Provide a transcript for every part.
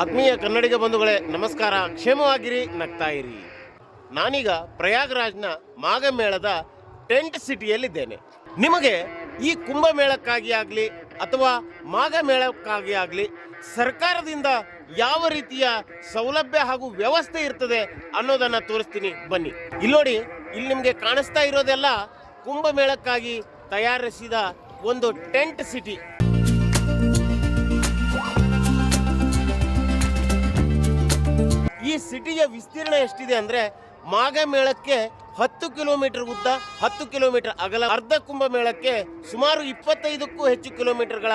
ಆತ್ಮೀಯ ಕನ್ನಡಿಗ ಬಂಧುಗಳೇ, ನಮಸ್ಕಾರ. ಕ್ಷೇಮವಾಗಿರಿ, ನಗ್ತಾ ಇರಿ. ನಾನೀಗ ಪ್ರಯಾಗ್ರಾಜ್ನ ಮಾಘಮೇಳದ ಟೆಂಟ್ ಸಿಟಿಯಲ್ಲಿದ್ದೇನೆ. ನಿಮಗೆ ಈ ಕುಂಭಮೇಳಕ್ಕಾಗಿ ಆಗಲಿ ಅಥವಾ ಮಾಘಮೇಳಕ್ಕಾಗಿ ಆಗಲಿ ಸರ್ಕಾರದಿಂದ ಯಾವ ರೀತಿಯ ಸೌಲಭ್ಯ ಹಾಗೂ ವ್ಯವಸ್ಥೆ ಇರ್ತದೆ ಅನ್ನೋದನ್ನ ತೋರಿಸ್ತೀನಿ. ಬನ್ನಿ. ಇಲ್ಲಿ ನೋಡಿ ಇಲ್ಲಿ ನಿಮಗೆ ಕಾಣಿಸ್ತಾ ಇರೋದೆಲ್ಲ ಕುಂಭಮೇಳಕ್ಕಾಗಿ ತಯಾರಿಸಿದ ಒಂದು ಟೆಂಟ್ ಸಿಟಿ. ಈ ಸಿಟಿಯ ವಿಸ್ತೀರ್ಣ ಎಷ್ಟಿದೆ ಅಂದ್ರೆ ಮಾಗ ಮೇಳಕ್ಕೆ ಹತ್ತು ಕಿಲೋಮೀಟರ್ ಉದ್ದ, ಹತ್ತು ಕಿಲೋಮೀಟರ್ ಅಗಲ, ಅರ್ಧ ಕುಂಭ ಮೇಳಕ್ಕೆ ಸುಮಾರು ಇಪ್ಪತ್ತೈದಕ್ಕೂ ಹೆಚ್ಚು ಕಿಲೋಮೀಟರ್ಗಳ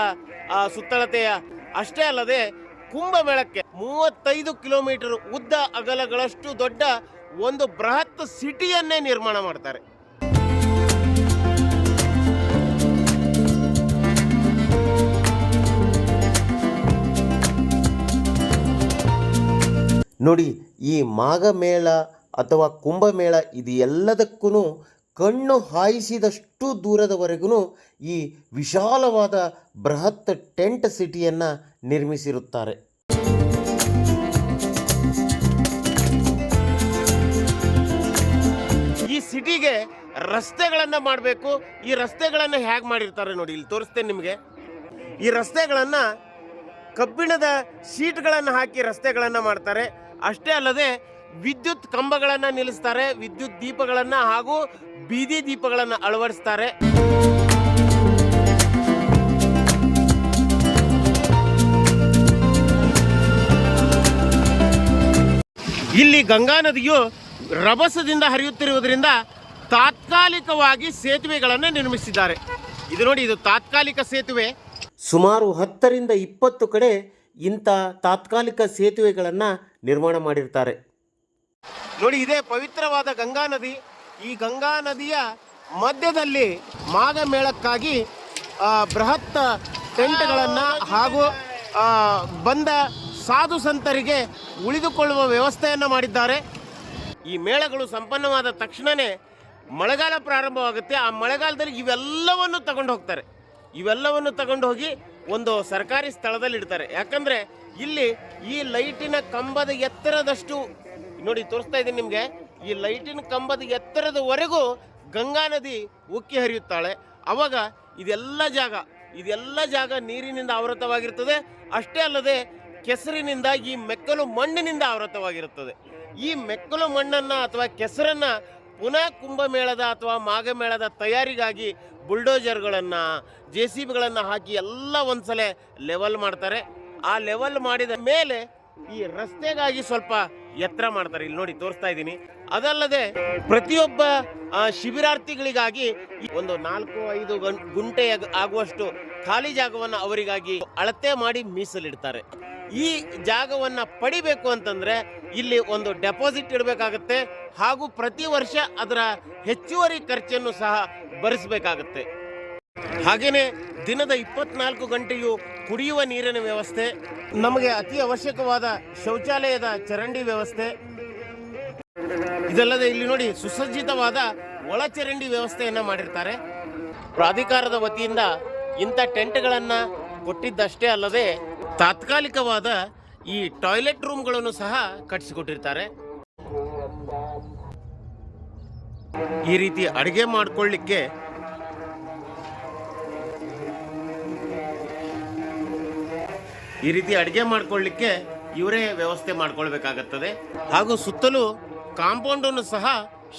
ಸುತ್ತಳತೆಯ. ಅಷ್ಟೇ ಅಲ್ಲದೆ ಕುಂಭ ಮೇಳಕ್ಕೆ ಮೂವತ್ತೈದು ಕಿಲೋಮೀಟರ್ ಉದ್ದ ಅಗಲಗಳಷ್ಟು ದೊಡ್ಡ ಒಂದು ಬೃಹತ್ ಸಿಟಿಯನ್ನೇ ನಿರ್ಮಾಣ ಮಾಡ್ತಾರೆ. ನೋಡಿ, ಈ ಮಾಘಮೇಳ ಅಥವಾ ಕುಂಭಮೇಳ ಇದು ಎಲ್ಲದಕ್ಕೂ ಕಣ್ಣು ಹಾಯಿಸಿದಷ್ಟು ದೂರದವರೆಗೂ ಈ ವಿಶಾಲವಾದ ಬೃಹತ್ ಟೆಂಟ್ ಸಿಟಿಯನ್ನು ನಿರ್ಮಿಸಿರುತ್ತಾರೆ. ಈ ಸಿಟಿಗೆ ರಸ್ತೆಗಳನ್ನು ಮಾಡಬೇಕು. ಈ ರಸ್ತೆಗಳನ್ನು ಹೇಗೆ ಮಾಡಿರ್ತಾರೆ ನೋಡಿ, ಇಲ್ಲಿ ತೋರಿಸ್ತೇನೆ ನಿಮಗೆ. ಈ ರಸ್ತೆಗಳನ್ನು ಕಬ್ಬಿಣದ ಶೀಟ್ಗಳನ್ನು ಹಾಕಿ ರಸ್ತೆಗಳನ್ನು ಮಾಡ್ತಾರೆ. ಅಷ್ಟೇ ಅಲ್ಲದೆ ವಿದ್ಯುತ್ ಕಂಬಗಳನ್ನು ನಿಲ್ಲಿಸ್ತಾರೆ, ವಿದ್ಯುತ್ ದೀಪಗಳನ್ನು ಹಾಗೂ ಬೀದಿ ದೀಪಗಳನ್ನು ಅಳವಡಿಸ್ತಾರೆ. ಇಲ್ಲಿ ಗಂಗಾ ನದಿಯು ರಭಸದಿಂದ ಹರಿಯುತ್ತಿರುವುದರಿಂದ ತಾತ್ಕಾಲಿಕವಾಗಿ ಸೇತುವೆಗಳನ್ನು ನಿರ್ಮಿಸಿದ್ದಾರೆ. ಇದು ನೋಡಿ, ಇದು ತಾತ್ಕಾಲಿಕ ಸೇತುವೆ. ಸುಮಾರು ಹತ್ತರಿಂದ ಇಪ್ಪತ್ತು ಕಡೆ ಇಂಥ ತಾತ್ಕಾಲಿಕ ಸೇತುವೆಗಳನ್ನು ನಿರ್ಮಾಣ ಮಾಡಿರ್ತಾರೆ. ನೋಡಿ ಇದೇ ಪವಿತ್ರವಾದ ಗಂಗಾ ನದಿ. ಈ ಗಂಗಾ ನದಿಯ ಮಧ್ಯದಲ್ಲಿ ಮಾಘ ಮೇಳಕ್ಕಾಗಿ ಆ, ಬೃಹತ್ ಟೆಂಟ್ಗಳನ್ನು ಹಾಗೂ ಬಂದ ಸಾಧು ಸಂತರಿಗೆ ಉಳಿದುಕೊಳ್ಳುವ ವ್ಯವಸ್ಥೆಯನ್ನು ಮಾಡಿದ್ದಾರೆ. ಈ ಮೇಳಗಳು ಸಂಪನ್ನವಾದ ತಕ್ಷಣವೇ ಮಳೆಗಾಲ ಪ್ರಾರಂಭವಾಗುತ್ತೆ. ಆ ಮಳೆಗಾಲದಲ್ಲಿ ಇವೆಲ್ಲವನ್ನು ತಗೊಂಡು ಹೋಗ್ತಾರೆ. ಇವೆಲ್ಲವನ್ನು ತಗೊಂಡು ಹೋಗಿ ಒಂದು ಸರ್ಕಾರಿ ಸ್ಥಳದಲ್ಲಿ ಇಡ್ತಾರೆ. ಯಾಕಂದ್ರೆ ಇಲ್ಲಿ ಈ ಲೈಟಿನ ಕಂಬದ ಎತ್ತರದಷ್ಟು ನೋಡಿ ತೋರಿಸ್ತಾ ಇದ್ದೀನಿ ನಿಮಗೆ. ಈ ಲೈಟಿನ ಕಂಬದ ಎತ್ತರದವರೆಗೂ ಗಂಗಾ ನದಿ ಉಕ್ಕಿ ಹರಿಯುತ್ತಾಳೆ. ಅವಾಗ ಇದೆಲ್ಲ ಜಾಗ ಇದೆಲ್ಲ ಜಾಗ ನೀರಿನಿಂದ ಆವೃತವಾಗಿರ್ತದೆ. ಅಷ್ಟೇ ಅಲ್ಲದೆ ಕೆಸರಿನಿಂದ ಈ ಮೆಕ್ಕಲು ಮಣ್ಣಿನಿಂದ ಆವೃತವಾಗಿರುತ್ತದೆ. ಈ ಮೆಕ್ಕಲು ಮಣ್ಣನ್ನ ಅಥವಾ ಕೆಸರನ್ನ ಪುನಃ ಕುಂಭಮೇಳದ ಅಥವಾ ಮಾಘಮೇಳದ ತಯಾರಿಗಾಗಿ ಬುಲ್ಡೋಜರ್ಗಳನ್ನು ಜೆ ಸಿ ಬಿಗಳನ್ನು ಹಾಕಿ ಎಲ್ಲ ಒಂದ್ಸಲ ಲೆವೆಲ್ ಮಾಡ್ತಾರೆ. ಆ ಲೆವೆಲ್ ಮಾಡಿದ ಮೇಲೆ ಈ ರಸ್ತೆಗಾಗಿ ಸ್ವಲ್ಪ ಎತ್ತರ ಮಾಡ್ತಾರೆ. ಇಲ್ಲಿ ನೋಡಿ ತೋರಿಸ್ತಾ ಇದ್ದೀನಿ. ಅದಲ್ಲದೆ ಪ್ರತಿಯೊಬ್ಬ ಶಿಬಿರಾರ್ಥಿಗಳಿಗಾಗಿ ಒಂದು ನಾಲ್ಕು ಐದು ಗುಂಟೆ ಆಗುವಷ್ಟು ಖಾಲಿ ಜಾಗವನ್ನು ಅವರಿಗಾಗಿ ಅಳತೆ ಮಾಡಿ ಮೀಸಲಿಡ್ತಾರೆ. ಈ ಜಾಗವನ್ನ ಪಡಿಬೇಕು ಅಂತಂದ್ರೆ ಇಲ್ಲಿ ಒಂದು ಡೆಪಾಸಿಟ್ ಇಡಬೇಕಾಗತ್ತೆ ಹಾಗೂ ಪ್ರತಿ ವರ್ಷ ಅದರ ಹೆಚ್ಚುವರಿ ಖರ್ಚನ್ನು ಸಹ ಭರಿಸಬೇಕಾಗತ್ತೆ. ಹಾಗೆಯೇ ದಿನದ ಇಪ್ಪತ್ನಾಲ್ಕು ಗಂಟೆಯು ಕುಡಿಯುವ ನೀರಿನ ವ್ಯವಸ್ಥೆ, ನಮಗೆ ಅತಿ ಅವಶ್ಯಕವಾದ ಶೌಚಾಲಯದ ಚರಂಡಿ ವ್ಯವಸ್ಥೆ, ಇದಲ್ಲದೆ ಇಲ್ಲಿ ನೋಡಿ ಸುಸಜ್ಜಿತವಾದ ಒಳಚರಂಡಿ ವ್ಯವಸ್ಥೆಯನ್ನು ಮಾಡಿರ್ತಾರೆ. ಪ್ರಾಧಿಕಾರದ ವತಿಯಿಂದ ಇಂಥ ಟೆಂಟ್ಗಳನ್ನು ಕೊಟ್ಟಿದ್ದಷ್ಟೇ ಅಲ್ಲದೆ ತಾತ್ಕಾಲಿಕವಾದ ಈ ಟಾಯ್ಲೆಟ್ ರೂಮ್ಗಳನ್ನು ಸಹ ಕಟ್ಟಿಸಿಕೊಟ್ಟಿರ್ತಾರೆ. ಈ ರೀತಿ ಅಡುಗೆ ಮಾಡಿಕೊಳ್ಳಿಕ್ಕೆ ಈ ರೀತಿ ಅಡುಗೆ ಮಾಡಿಕೊಳ್ಳಿಕ್ಕೆ ಇವರೇ ವ್ಯವಸ್ಥೆ ಮಾಡ್ಕೊಳ್ಬೇಕಾಗತ್ತದೆ. ಹಾಗೂ ಸುತ್ತಲೂ ಕಾಂಪೌಂಡ್ ಅನ್ನು ಸಹ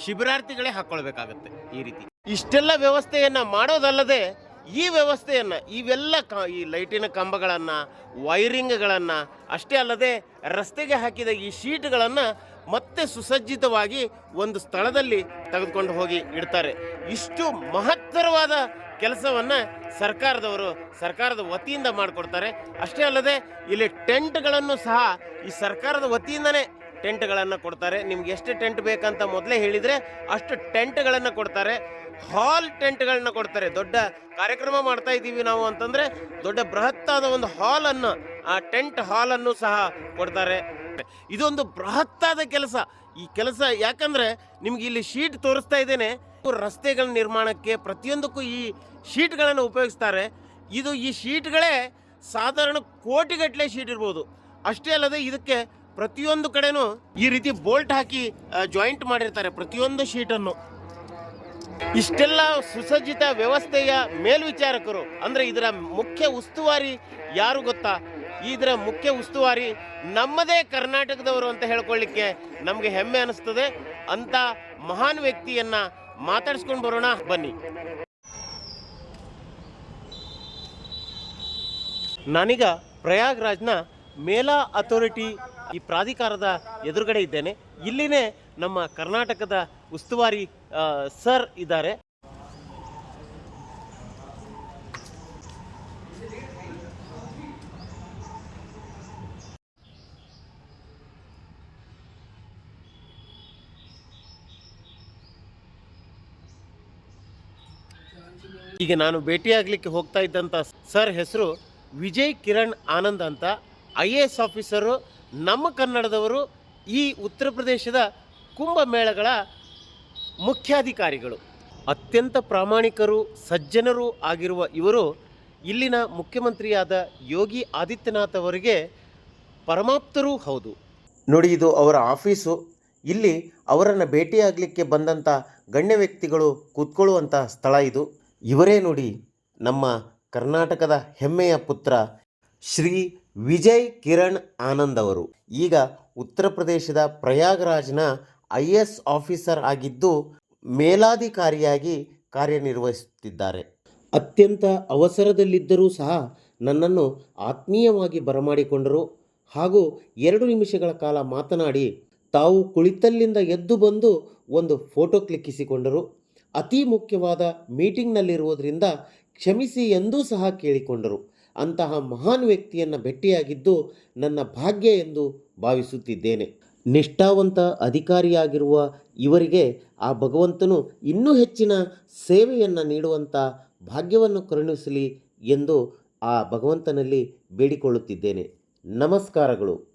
ಶಿಬಿರಾರ್ಥಿಗಳೇ ಹಾಕೊಳ್ಬೇಕಾಗತ್ತೆ ಈ ರೀತಿ. ಇಷ್ಟೆಲ್ಲ ವ್ಯವಸ್ಥೆಯನ್ನ ಮಾಡೋದಲ್ಲದೆ ಈ ವ್ಯವಸ್ಥೆಯನ್ನು, ಇವೆಲ್ಲ ಕ- ಈ ಲೈಟಿನ ಕಂಬಗಳನ್ನು, ವೈರಿಂಗ್ಗಳನ್ನು, ಅಷ್ಟೇ ಅಲ್ಲದೆ ರಸ್ತೆಗೆ ಹಾಕಿದ ಈ ಶೀಟ್ಗಳನ್ನು ಮತ್ತೆ ಸುಸಜ್ಜಿತವಾಗಿ ಒಂದು ಸ್ಥಳದಲ್ಲಿ ತೆಗೆದುಕೊಂಡು ಹೋಗಿ ಇಡ್ತಾರೆ. ಇಷ್ಟು ಮಹತ್ತರವಾದ ಕೆಲಸವನ್ನು ಸರ್ಕಾರದವರು, ಸರ್ಕಾರದ ವತಿಯಿಂದ ಮಾಡಿಕೊಡ್ತಾರೆ. ಅಷ್ಟೇ ಅಲ್ಲದೆ, ಇಲ್ಲಿ ಟೆಂಟ್ಗಳನ್ನು ಸಹ ಈ ಸರ್ಕಾರದ ವತಿಯಿಂದನೇ ಟೆಂಟ್ಗಳನ್ನು ಕೊಡ್ತಾರೆ. ನಿಮ್ಗೆ ಎಷ್ಟು ಟೆಂಟ್ ಬೇಕಂತ ಮೊದಲೇ ಹೇಳಿದರೆ ಅಷ್ಟು ಟೆಂಟ್ಗಳನ್ನು ಕೊಡ್ತಾರೆ. ಹಾಲ್ ಟೆಂಟ್ಗಳನ್ನ ಕೊಡ್ತಾರೆ. ದೊಡ್ಡ ಕಾರ್ಯಕ್ರಮ ಮಾಡ್ತಾ ಇದ್ದೀವಿ ನಾವು ಅಂತಂದ್ರೆ ದೊಡ್ಡ ಬೃಹತ್ತಾದ ಒಂದು ಹಾಲ್ ಅನ್ನು ಆ ಟೆಂಟ್ ಹಾಲ್ ಅನ್ನು ಸಹ ಕೊಡ್ತಾರೆ. ಇದೊಂದು ಬೃಹತ್ತಾದ ಕೆಲಸ. ಈ ಕೆಲಸ ಯಾಕಂದ್ರೆ ನಿಮ್ಗೆ ಇಲ್ಲಿ ಶೀಟ್ ತೋರಿಸ್ತಾ ಇದ್ದೇನೆ. ರಸ್ತೆಗಳ ನಿರ್ಮಾಣಕ್ಕೆ ಪ್ರತಿಯೊಂದಕ್ಕೂ ಈ ಶೀಟ್ಗಳನ್ನು ಉಪಯೋಗಿಸ್ತಾರೆ. ಇದು ಈ ಶೀಟ್ಗಳೇ ಸಾಧಾರಣ ಕೋಟಿಗಟ್ಟಲೆ ಶೀಟ್ ಇರ್ಬೋದು. ಅಷ್ಟೇ ಅಲ್ಲದೆ ಇದಕ್ಕೆ ಪ್ರತಿಯೊಂದು ಕಡೆನೂ ಈ ರೀತಿ ಬೋಲ್ಟ್ ಹಾಕಿ ಜಾಯಿಂಟ್ ಮಾಡಿರ್ತಾರೆ ಪ್ರತಿಯೊಂದು ಶೀಟನ್ನು. ಇಷ್ಟೆಲ್ಲ ಸುಸಜ್ಜಿತ ವ್ಯವಸ್ಥೆಯ ಮೇಲ್ವಿಚಾರಕರು, ಅಂದ್ರೆ ಇದರ ಮುಖ್ಯ ಉಸ್ತುವಾರಿ ಯಾರು ಗೊತ್ತಾ? ಇದರ ಮುಖ್ಯ ಉಸ್ತುವಾರಿ ನಮ್ಮದೇ ಕರ್ನಾಟಕದವರು ಅಂತ ಹೇಳ್ಕೊಳ್ಳಿಕ್ಕೆ ನಮಗೆ ಹೆಮ್ಮೆ ಅನಿಸ್ತದೆ. ಅಂತ ಮಹಾನ್ ವ್ಯಕ್ತಿಯನ್ನ ಮಾತಾಡ್ಸ್ಕೊಂಡು ಬರೋಣ, ಬನ್ನಿ. ನಾನೀಗ ಪ್ರಯಾಗ್ರಾಜ್ನ ಮೇಲಾ ಅಥಾರಿಟಿ ಈ ಪ್ರಾಧಿಕಾರದ ಎದುರುಗಡೆ ಇದ್ದೇನೆ. ಇಲ್ಲಿನೇ ನಮ್ಮ ಕರ್ನಾಟಕದ ಉಸ್ತುವಾರಿ ಸರ್ ಇದ್ದಾರೆ. ಈಗ ನಾನು ಭೇಟಿಯಾಗಲಿಕ್ಕೆ ಹೋಗ್ತಾ ಇದ್ದಂಥ ಸರ್ ಹೆಸರು ವಿಜಯ್ ಕಿರಣ್ ಆನಂದ್ ಅಂತ. ಐ ಎ ಎಸ್ ಆಫೀಸರು, ನಮ್ಮ ಕನ್ನಡದವರು, ಈ ಉತ್ತರ ಪ್ರದೇಶದ ಕುಂಭಮೇಳಗಳ ಮುಖ್ಯಾಧಿಕಾರಿಗಳು. ಅತ್ಯಂತ ಪ್ರಾಮಾಣಿಕರು, ಸಜ್ಜನರು ಆಗಿರುವ ಇವರು ಇಲ್ಲಿನ ಮುಖ್ಯಮಂತ್ರಿಯಾದ ಯೋಗಿ ಆದಿತ್ಯನಾಥ್ ಅವರಿಗೆ ಪರಮಾಪ್ತರೂ ಹೌದು. ನೋಡಿ, ಇದು ಅವರ ಆಫೀಸು. ಇಲ್ಲಿ ಅವರನ್ನು ಭೇಟಿಯಾಗಲಿಕ್ಕೆ ಬಂದಂಥ ಗಣ್ಯ ವ್ಯಕ್ತಿಗಳು ಕೂತ್ಕೊಳ್ಳುವಂಥ ಸ್ಥಳ ಇದು. ಇವರೇ ನೋಡಿ ನಮ್ಮ ಕರ್ನಾಟಕದ ಹೆಮ್ಮೆಯ ಪುತ್ರ ಶ್ರೀ ವಿಜಯ್ ಕಿರಣ್ ಆನಂದ್ ಅವರು. ಈಗ ಉತ್ತರ ಪ್ರದೇಶದ ಪ್ರಯಾಗ್ರಾಜ್ನ ಐ ಎಸ್ ಆಫೀಸರ್ ಆಗಿದ್ದು ಮೇಲಾಧಿಕಾರಿಯಾಗಿ ಕಾರ್ಯನಿರ್ವಹಿಸುತ್ತಿದ್ದಾರೆ. ಅತ್ಯಂತ ಅವಸರದಲ್ಲಿದ್ದರೂ ಸಹ ನನ್ನನ್ನು ಆತ್ಮೀಯವಾಗಿ ಬರಮಾಡಿಕೊಂಡರು ಹಾಗೂ ಎರಡು ನಿಮಿಷಗಳ ಕಾಲ ಮಾತನಾಡಿ ತಾವು ಕುಳಿತಲ್ಲಿಂದ ಎದ್ದು ಬಂದು ಒಂದು ಫೋಟೋ ಕ್ಲಿಕ್ಕಿಸಿಕೊಂಡರು. ಅತಿ ಮುಖ್ಯವಾದ ಮೀಟಿಂಗ್ನಲ್ಲಿರುವುದರಿಂದ ಕ್ಷಮಿಸಿ ಎಂದೂ ಸಹ ಕೇಳಿಕೊಂಡರು. ಅಂತಹ ಮಹಾನ್ ವ್ಯಕ್ತಿಯನ್ನು ಭೇಟಿಯಾಗಿದ್ದು ನನ್ನ ಭಾಗ್ಯ ಎಂದು ಭಾವಿಸುತ್ತಿದ್ದೇನೆ. ನಿಷ್ಠಾವಂತ ಅಧಿಕಾರಿಯಾಗಿರುವ ಇವರಿಗೆ ಆ ಭಗವಂತನು ಇನ್ನೂ ಹೆಚ್ಚಿನ ಸೇವೆಯನ್ನು ನೀಡುವಂಥ ಭಾಗ್ಯವನ್ನು ಕರುಣಿಸಲಿ ಎಂದು ಆ ಭಗವಂತನಲ್ಲಿ ಬೇಡಿಕೊಳ್ಳುತ್ತಿದ್ದೇನೆ. ನಮಸ್ಕಾರಗಳು.